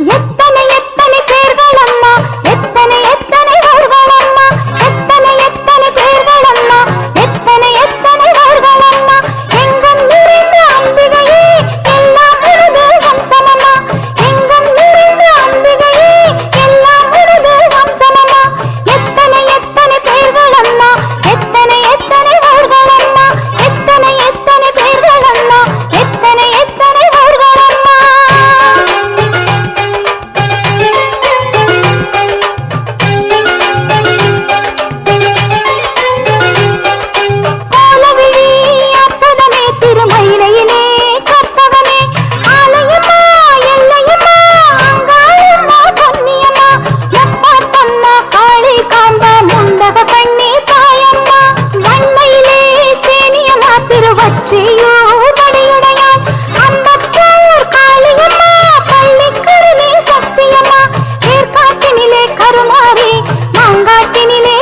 Yep. ಕರುಮಾರಿ ಮಂಗಾಟಿನಿಲೇ